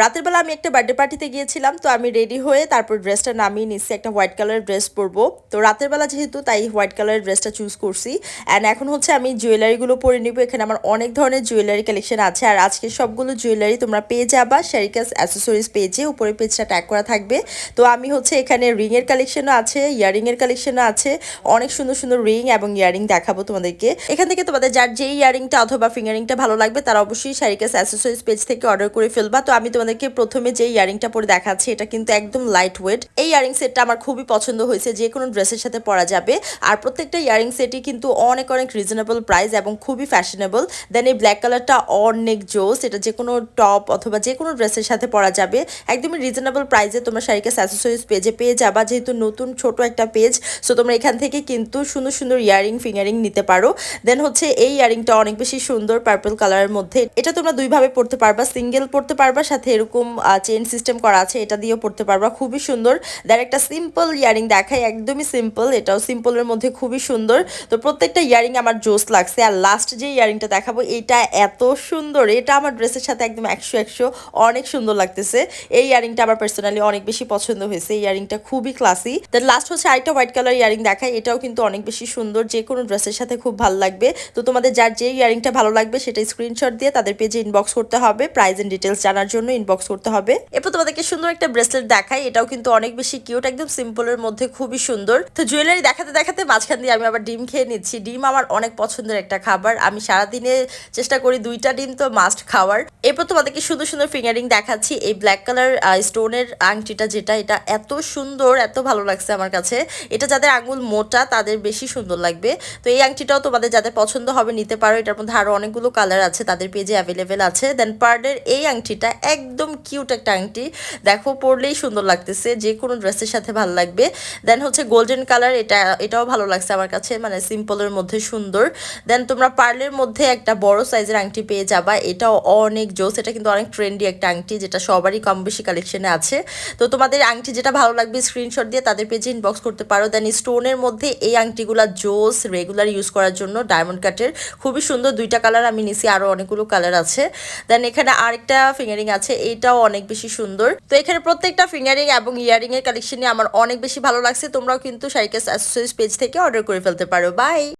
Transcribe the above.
রাতের বেলা আমি একটা বার্থডে পার্টিতে গিয়েছিলাম, তো আমি রেডি হয়ে তারপর ড্রেসটা নামিয়ে নিচ্ছি, একটা হোয়াইট কালারের ড্রেস পরবো। তো রাতের বেলা যেহেতু তাই হোয়াইট কালারের ড্রেসটা চুজ করছি। অ্যান্ড এখন হচ্ছে আমি জুয়েলারিগুলো পরে নিব, এখানে আমার অনেক ধরনের জুয়েলারি কালেকশন আছে। আর আজকে সবগুলো জুয়েলারি তোমরা পেয়ে যাবা শেরিকাস অ্যাসেসরিজ পেজে উপরে পেজটা ট্যাগ করা থাকবে। তো আমি হচ্ছে এখানে রিংয়ের কালেকশনও আছে ইয়ারিংয়ের কালেকশনও আছে। অনেক সুন্দর সুন্দর রিং এবং ইয়ারিং দেখাবো তোমাদেরকে। এখান থেকে তোমাদের যার যেই ইয়ারিংটা অথবা ফিঙ্গারিংটা ভালো লাগবে, তারা অবশ্যই শারিকাস অ্যাসেসরিজ পেজ থেকে অর্ডার করে ফেলবা। তো আমি তোমাদেরকে প্রথমে যে ইয়ারিংটা পরে দেখাচ্ছি, এটা কিন্তু একদম লাইট ওয়েট এই ইয়ারিং সেটটা আমার খুবই পছন্দ হয়েছে, যে কোনো ড্রেসের সাথে পরা যাবে। আর প্রত্যেকটা ইয়ারিং সেটই কিন্তু অনেক অনেক রিজনেবল প্রাইস এবং খুবই ফ্যাশনেবল দেন এই ব্ল্যাক কালারটা অনেক জোস, এটা যে কোনো টপ অথবা যে কোনো ড্রেসের সাথে পরা যাবে। একদমই রিজনেবল প্রাইসে তোমরা শাড়িকে অ্যাসেসরিজ পেজে পেয়ে যাবা, যেহেতু নতুন ছোট একটা পেজ সো তোমরা এখান থেকে কিন্তু সুন্দর সুন্দর ইয়ারিং ফিঙ্গারিং নিতে পারো। দেন হচ্ছে এই ইয়ারিংটা অনেক বেশি সুন্দর পার্পল কালারের মধ্যে। এটা তোমরা দুইভাবে পড়তে পারবা সিঙ্গেল পড়তে পারবা, সাথে এরকম চেন সিস্টেম করা আছে, এটা দিয়েও পড়তে পারবা। খুবই সুন্দর। দেন একটা সিম্পল ইয়ারিং দেখায় একদমই সিম্পল এটাও সিম্পলের মধ্যে খুবই সুন্দর। তো প্রত্যেকটা ইয়ারিং আমার জোস লাগছে। আর লাস্ট যে ইয়ারিংটা দেখাবো, এটা এত সুন্দর। এটা আমার ড্রেসের সাথে একদম একশো একশো অনেক সুন্দর লাগতেছে। এই ইয়ারিংটা আমার পার্সোনালি অনেক বেশি পছন্দ হয়েছে। ইয়ারিংটা খুবই ক্লাসি দেন লাস্ট হচ্ছে আরেকটা হোয়াইট কালার ইয়ারিং দেখায় এটাও কিন্তু অনেক বেশি সুন্দর। যে কোনো ড্রেসের সাথে খুব ভালো লাগবে। তো তোমাদের যার যে ইয়ারিংটা ভালো লাগবে, সেটা স্ক্রিনশট দিয়ে তাদের পেজে ইনবক্স করতে হবে। প্রাইস এন্ড ডিটেলস জানার জন্য ইনবক্স করতে হবে। এরপর তোমাদেরকে সুন্দর একটা ব্রেসলেট দেখাই, এটাও কিন্তু অনেক বেশি কিউট একদম সিম্পলের মধ্যে খুবই সুন্দর। তো জুয়েলারি দেখাতে দেখাতে মাঝখান দিয়ে আমি আবার ডিম খেয়ে নিচ্ছি। ডিম আমার অনেক পছন্দের একটা খাবার। আমি সারাদিনে চেষ্টা করি দুইটা ডিম তো মাস্ট খাওয়ার। এরপর তোমাদেরকে সুন্দর সুন্দর ফিঙ্গারিং দেখাচ্ছি। এই ব্ল্যাক কালার স্টোনের আংটিটা যেটা, এটা এত সুন্দর, এত ভালো লাগছে আমার কাছে। এটা যাদের আঙুল মোটা, তাদের বেশি সুন্দর লাগবে। তো এই আংটিটাও তোমাদের যাদের পছন্দ হবে, নিতে পারো। এটার মধ্যে আরও অনেকগুলো কালার আছে, তাদের পেজে অ্যাভেলেবেল আছে। দেন পার্ডের এই আংটিটা একদম কিউট একটা আংটি। দেখো, পরলেই সুন্দর লাগতেছে, যে কোনো ড্রেসের সাথে ভালো লাগবে। দেন হচ্ছে গোল্ডেন কালার এটা, এটাও ভালো লাগছে আমার কাছে মানে সিম্পলের মধ্যে সুন্দর। দেন তোমরা পার্লের মধ্যে একটা বড় সাইজের আংটি পেয়ে যাবা, এটাও অনেক জোস, এটা কিন্তু অনেক ট্রেন্ডি একটা আংটি, যেটা সবারই কম বেশি কালেকশনে আছে। তো তোমাদের আংটি যেটা ভালো লাগবে স্ক্রিনশট দিয়ে তাদের পেজে ইনবক্স করতে পারো। দেন স্টোনের মধ্যে এই আংটিগুলা জোস রেগুলার ইউজ করার জন্য ডায়মন্ড কাটের খুবই সুন্দর, দুইটা কালার আমি নিছি আরও অনেকগুলো কালার আছে। দেন এখানে আরেকটা ফিঙ্গারিং আছে এইটাও অনেক বেশি সুন্দর। তো এখানে প্রত্যেকটা ফিঙ্গারিং এবং ইয়ারিং এর কালেকশন নিয়ে আমার অনেক বেশি ভালো লাগছে। তোমরাও কিন্তু সাইকেস অ্যাসেসরিজ পেজ থেকে অর্ডার করে ফেলতে পারো। বাই